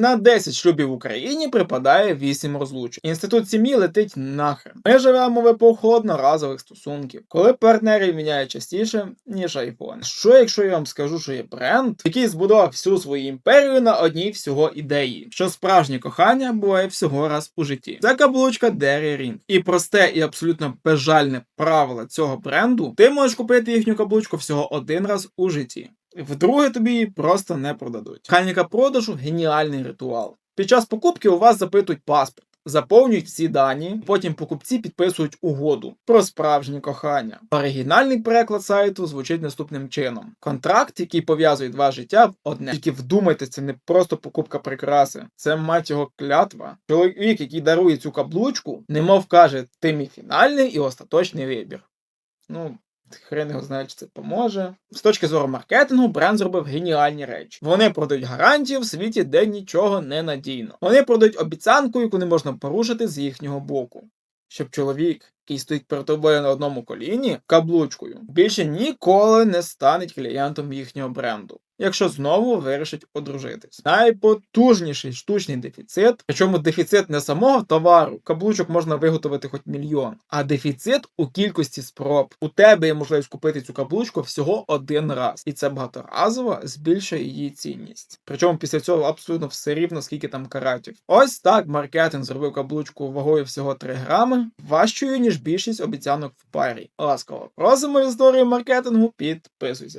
На 10 шлюбів в Україні припадає 8 розлучень. Інститут сім'ї летить нахрен. Ми живемо в епоху одноразових стосунків, коли партнерів міняє частіше, ніж айфон. Що якщо я вам скажу, що є бренд, який збудував всю свою імперію на одній всього ідеї, що справжнє кохання буває всього раз у житті. Це каблучка Derry Ring. І просте і абсолютно безжальне правило цього бренду, ти можеш купити їхню каблучку всього один раз у житті. Вдруге тобі її просто не продадуть. Механіка продажу геніальний ритуал. Під час покупки у вас запитують паспорт. Заповнюють всі дані, потім покупці підписують угоду про справжнє кохання. Оригінальний переклад сайту звучить наступним чином: контракт, який пов'язує два життя в одне. Тільки вдумайтесь, це не просто покупка прикраси, це мать його клятва. Чоловік, який дарує цю каблучку, немов каже, ти мій фінальний і остаточний вибір. Ну, Хрен його знає, чи це поможе. З точки зору маркетингу, бренд зробив геніальні речі. Вони продають гарантію в світі, де нічого не надійно. Вони продають обіцянку, яку не можна порушити з їхнього боку. Щоб чоловік, який стоїть перед тобою на одному коліні, каблучкою, більше ніколи не стане клієнтом їхнього бренду. Якщо знову вирішить одружитись. Найпотужніший штучний дефіцит, причому дефіцит не самого товару, каблучок можна виготовити хоч мільйон, а дефіцит у кількості спроб. У тебе є можливість купити цю каблучку всього один раз, і це багаторазово збільшує її цінність. Причому після цього абсолютно все рівно, скільки там каратів. Ось так маркетинг зробив каблучку вагою всього 3 грами, важчою ніж більшість обіцянок в парі. Ласкаво просимо історію маркетингу, підписуйся.